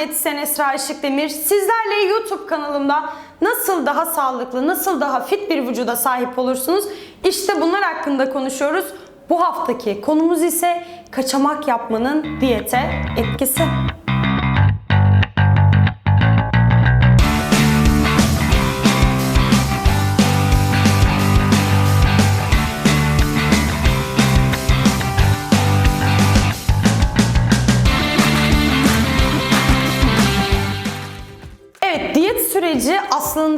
diyetisyen Esra Işıkdemir. Sizlerle YouTube kanalımda nasıl daha sağlıklı, nasıl daha fit bir vücuda sahip olursunuz? İşte bunlar hakkında konuşuyoruz. Bu haftaki konumuz ise kaçamak yapmanın diyete etkisi.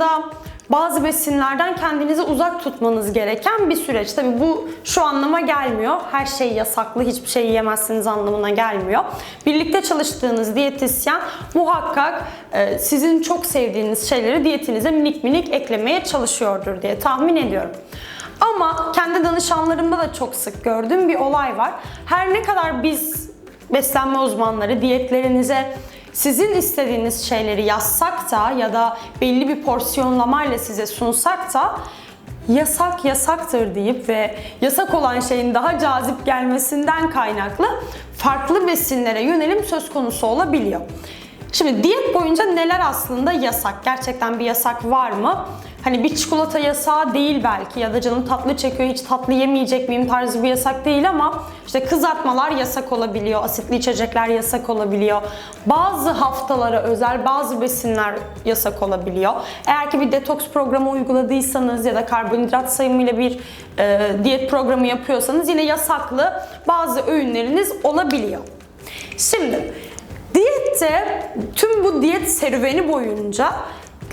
Aslında bazı besinlerden kendinizi uzak tutmanız gereken bir süreç. Tabii bu şu anlama gelmiyor. Her şey yasaklı, hiçbir şey yiyemezsiniz anlamına gelmiyor. Birlikte çalıştığınız diyetisyen muhakkak e, sizin çok sevdiğiniz şeyleri diyetinize minik minik eklemeye çalışıyordur diye tahmin ediyorum. Ama kendi danışanlarımda da çok sık gördüğüm bir olay var. Her ne kadar biz beslenme uzmanları diyetlerinize sizin istediğiniz şeyleri yazsak da ya da belli bir porsiyonlamayla size sunsak da yasak yasaktır deyip ve yasak olan şeyin daha cazip gelmesinden kaynaklı farklı besinlere yönelim söz konusu olabiliyor. Şimdi diyet boyunca neler aslında yasak? Gerçekten bir yasak var mı? Hani bir çikolata yasağı değil belki ya da canım tatlı çekiyor hiç tatlı yemeyecek miyim tarzı bir yasak değil ama işte kızartmalar yasak olabiliyor, asitli içecekler yasak olabiliyor. Bazı haftalara özel bazı besinler yasak olabiliyor. Eğer ki bir detoks programı uyguladıysanız ya da karbonhidrat sayımıyla bir e, diyet programı yapıyorsanız yine yasaklı bazı öğünleriniz olabiliyor. Şimdi Diyette tüm bu diyet serüveni boyunca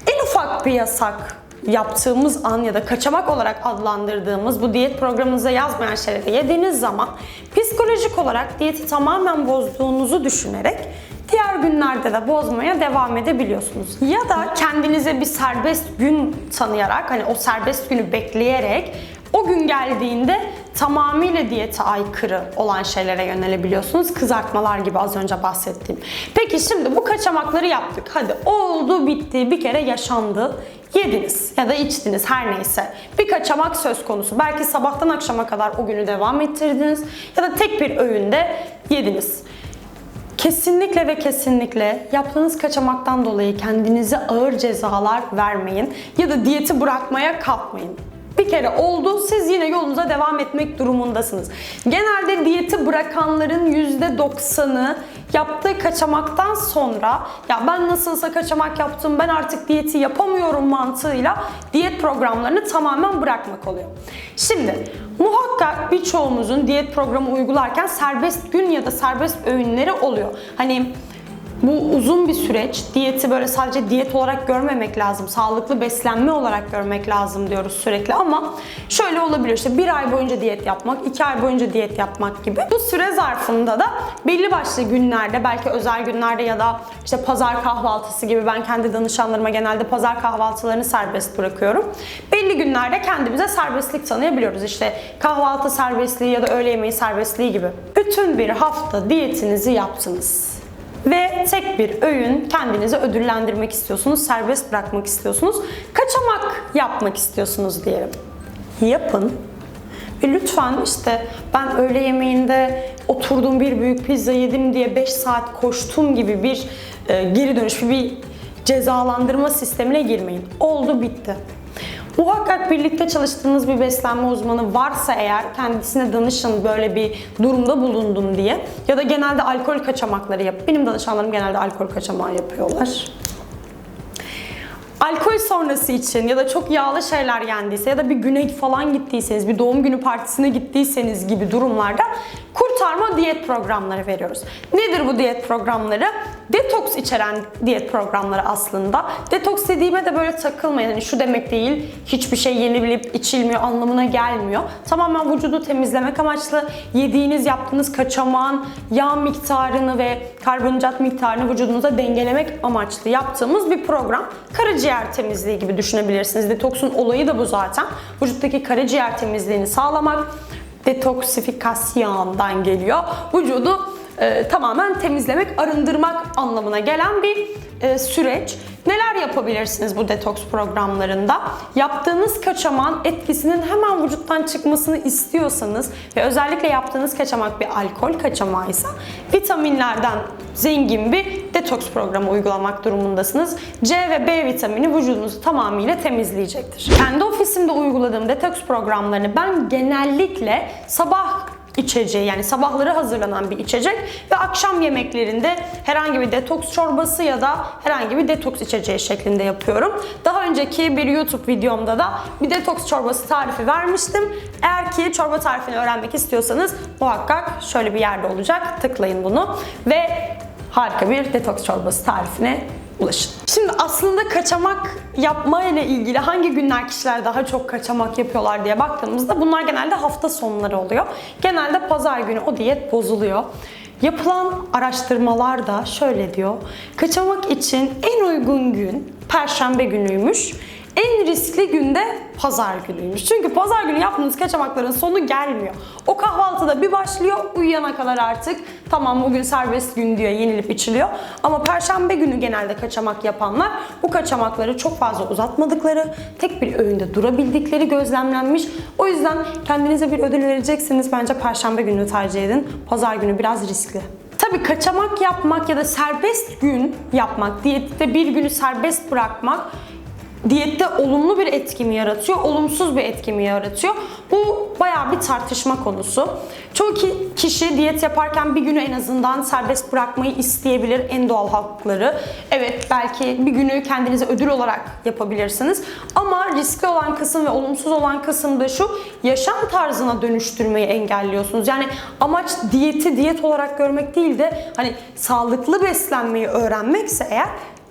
en ufak bir yasak yaptığımız an ya da kaçamak olarak adlandırdığımız bu diyet programınıza yazmayan şeyleri yediğiniz zaman psikolojik olarak diyeti tamamen bozduğunuzu düşünerek diğer günlerde de bozmaya devam edebiliyorsunuz. Ya da kendinize bir serbest gün tanıyarak hani o serbest günü bekleyerek o gün geldiğinde tamamıyla diyete aykırı olan şeylere yönelebiliyorsunuz. Kızartmalar gibi az önce bahsettiğim. Peki şimdi bu kaçamakları yaptık. Hadi oldu bitti bir kere yaşandı. Yediniz ya da içtiniz her neyse. Bir kaçamak söz konusu. Belki sabahtan akşama kadar o günü devam ettirdiniz ya da tek bir öğünde yediniz. Kesinlikle ve kesinlikle yaptığınız kaçamaktan dolayı kendinize ağır cezalar vermeyin ya da diyeti bırakmaya kalkmayın. Bir kere oldu, siz yine yolunuza devam etmek durumundasınız. Genelde diyeti bırakanların %90'ı yaptığı kaçamaktan sonra ya ben nasılsa kaçamak yaptım, ben artık diyeti yapamıyorum mantığıyla diyet programlarını tamamen bırakmak oluyor. Şimdi muhakkak birçoğumuzun diyet programı uygularken serbest gün ya da serbest öğünleri oluyor. Hani bu uzun bir süreç. Diyeti böyle sadece diyet olarak görmemek lazım. Sağlıklı beslenme olarak görmek lazım diyoruz sürekli ama şöyle olabilir işte bir ay boyunca diyet yapmak, iki ay boyunca diyet yapmak gibi. Bu süre zarfında da belli başlı günlerde belki özel günlerde ya da işte pazar kahvaltısı gibi ben kendi danışanlarıma genelde pazar kahvaltılarını serbest bırakıyorum. Belli günlerde kendimize serbestlik tanıyabiliyoruz. İşte kahvaltı serbestliği ya da öğle yemeği serbestliği gibi. Bütün bir hafta diyetinizi yaptınız ve tek bir öğün kendinizi ödüllendirmek istiyorsunuz, serbest bırakmak istiyorsunuz, kaçamak yapmak istiyorsunuz diyelim. Yapın. Ve lütfen işte ben öğle yemeğinde oturdum bir büyük pizza yedim diye 5 saat koştum gibi bir e, geri dönüş, bir cezalandırma sistemine girmeyin. Oldu bitti. Muhakkak birlikte çalıştığınız bir beslenme uzmanı varsa eğer kendisine danışın böyle bir durumda bulundum diye. Ya da genelde alkol kaçamakları yap. Benim danışanlarım genelde alkol kaçamağı yapıyorlar. Alkol sonrası için ya da çok yağlı şeyler yendiyse ya da bir güne falan gittiyseniz, bir doğum günü partisine gittiyseniz gibi durumlarda kurtarma diyet programları veriyoruz. Nedir bu diyet programları? Detoks içeren diyet programları aslında. Detoks dediğime de böyle takılmayın. Hani şu demek değil, hiçbir şey yenilip içilmiyor anlamına gelmiyor. Tamamen vücudu temizlemek amaçlı yediğiniz, yaptığınız kaçamağın yağ miktarını ve karbonhidrat miktarını vücudunuza dengelemek amaçlı yaptığımız bir program. Karaciğer temizliği gibi düşünebilirsiniz. Detoksun olayı da bu zaten. Vücuttaki karaciğer temizliğini sağlamak detoksifikasyondan geliyor. Vücudu e, tamamen temizlemek, arındırmak anlamına gelen bir e, süreç. Neler yapabilirsiniz bu detoks programlarında? Yaptığınız kaçamağın etkisinin hemen vücuttan çıkmasını istiyorsanız ve özellikle yaptığınız kaçamak bir alkol kaçamağıysa vitaminlerden zengin bir detoks programı uygulamak durumundasınız. C ve B vitamini vücudunuzu tamamıyla temizleyecektir. Kendi ofisimde uyguladığım detoks programlarını ben genellikle sabah içeceği yani sabahları hazırlanan bir içecek ve akşam yemeklerinde herhangi bir detoks çorbası ya da herhangi bir detoks içeceği şeklinde yapıyorum. Daha önceki bir YouTube videomda da bir detoks çorbası tarifi vermiştim. Eğer ki çorba tarifini öğrenmek istiyorsanız muhakkak şöyle bir yerde olacak. Tıklayın bunu ve harika bir detoks çorbası tarifine ulaşın. Şimdi aslında kaçamak yapma ile ilgili hangi günler kişiler daha çok kaçamak yapıyorlar diye baktığımızda bunlar genelde hafta sonları oluyor. Genelde pazar günü o diyet bozuluyor. Yapılan araştırmalar da şöyle diyor. Kaçamak için en uygun gün perşembe günüymüş. En riskli günde pazar günüymüş. Çünkü pazar günü yaptığınız kaçamakların sonu gelmiyor. O kahvaltıda bir başlıyor, uyuyana kadar artık tamam bugün serbest gün diyor, yenilip içiliyor. Ama perşembe günü genelde kaçamak yapanlar bu kaçamakları çok fazla uzatmadıkları, tek bir öğünde durabildikleri gözlemlenmiş. O yüzden kendinize bir ödül vereceksiniz. Bence perşembe günü tercih edin. Pazar günü biraz riskli. Tabii kaçamak yapmak ya da serbest gün yapmak, diyette bir günü serbest bırakmak diyette olumlu bir etki mi yaratıyor, olumsuz bir etki mi yaratıyor? Bu bayağı bir tartışma konusu. Çoğu ki- kişi diyet yaparken bir günü en azından serbest bırakmayı isteyebilir. En doğal hakları. Evet belki bir günü kendinize ödül olarak yapabilirsiniz. Ama riskli olan kısım ve olumsuz olan kısım da şu. Yaşam tarzına dönüştürmeyi engelliyorsunuz. Yani amaç diyeti diyet olarak görmek değil de hani sağlıklı beslenmeyi öğrenmekse eğer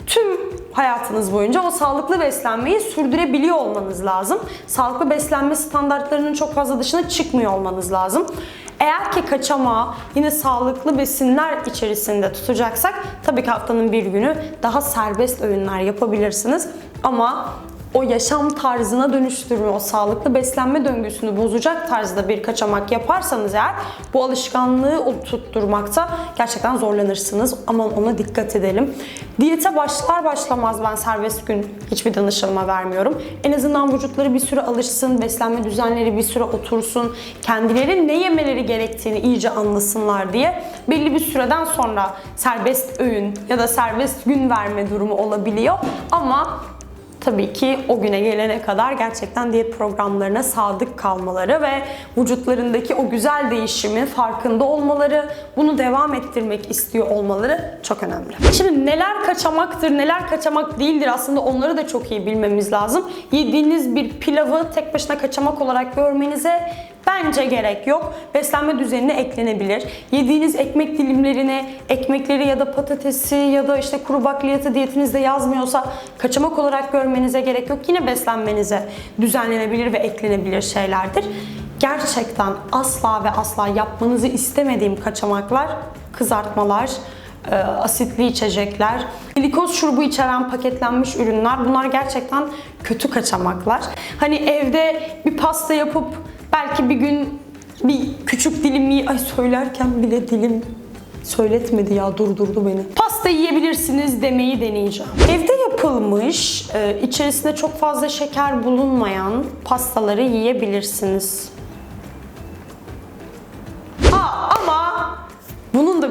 tüm hayatınız boyunca o sağlıklı beslenmeyi sürdürebiliyor olmanız lazım. Sağlıklı beslenme standartlarının çok fazla dışına çıkmıyor olmanız lazım. Eğer ki kaçamağı yine sağlıklı besinler içerisinde tutacaksak tabii ki haftanın bir günü daha serbest öğünler yapabilirsiniz. Ama o yaşam tarzına dönüştürme, o sağlıklı beslenme döngüsünü bozacak tarzda bir kaçamak yaparsanız eğer bu alışkanlığı tutturmakta gerçekten zorlanırsınız. Aman ona dikkat edelim. Diyete başlar başlamaz ben serbest gün hiçbir danışılma vermiyorum. En azından vücutları bir süre alışsın, beslenme düzenleri bir süre otursun, kendileri ne yemeleri gerektiğini iyice anlasınlar diye belli bir süreden sonra serbest öğün ya da serbest gün verme durumu olabiliyor. Ama tabii ki o güne gelene kadar gerçekten diyet programlarına sadık kalmaları ve vücutlarındaki o güzel değişimin farkında olmaları, bunu devam ettirmek istiyor olmaları çok önemli. Şimdi neler kaçamaktır, neler kaçamak değildir aslında onları da çok iyi bilmemiz lazım. Yediğiniz bir pilavı tek başına kaçamak olarak görmenize Bence gerek yok. Beslenme düzenine eklenebilir. Yediğiniz ekmek dilimlerine, ekmekleri ya da patatesi ya da işte kuru bakliyatı diyetinizde yazmıyorsa kaçamak olarak görmenize gerek yok. Yine beslenmenize düzenlenebilir ve eklenebilir şeylerdir. Gerçekten asla ve asla yapmanızı istemediğim kaçamaklar, kızartmalar, e, asitli içecekler, glikoz şurubu içeren paketlenmiş ürünler bunlar gerçekten kötü kaçamaklar. Hani evde bir pasta yapıp belki bir gün bir küçük dilimliği ay söylerken bile dilim söyletmedi ya durdurdu beni. Pasta yiyebilirsiniz demeyi deneyeceğim. Evde yapılmış, e, içerisinde çok fazla şeker bulunmayan pastaları yiyebilirsiniz.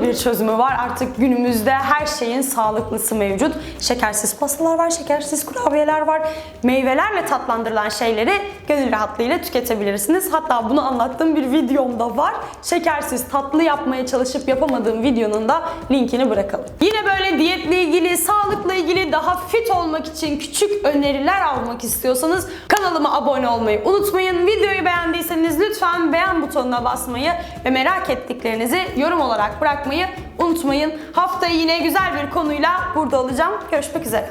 Bir çözümü var. Artık günümüzde her şeyin sağlıklısı mevcut. Şekersiz pastalar var, şekersiz kurabiyeler var. Meyvelerle tatlandırılan şeyleri gönül rahatlığıyla tüketebilirsiniz. Hatta bunu anlattığım bir videomda var. Şekersiz tatlı yapmaya çalışıp yapamadığım videonun da linkini bırakalım. Yine böyle diyetle ilgili, sağlıkla ilgili daha fit olmak için küçük öneriler almak istiyorsanız kanalıma abone olmayı unutmayın. Videoyu beğendiyseniz lütfen beğen butonuna basmayı ve merak ettiklerinizi yorum olarak bırakmayı unutmayın. Haftaya yine güzel bir konuyla burada olacağım. Görüşmek üzere.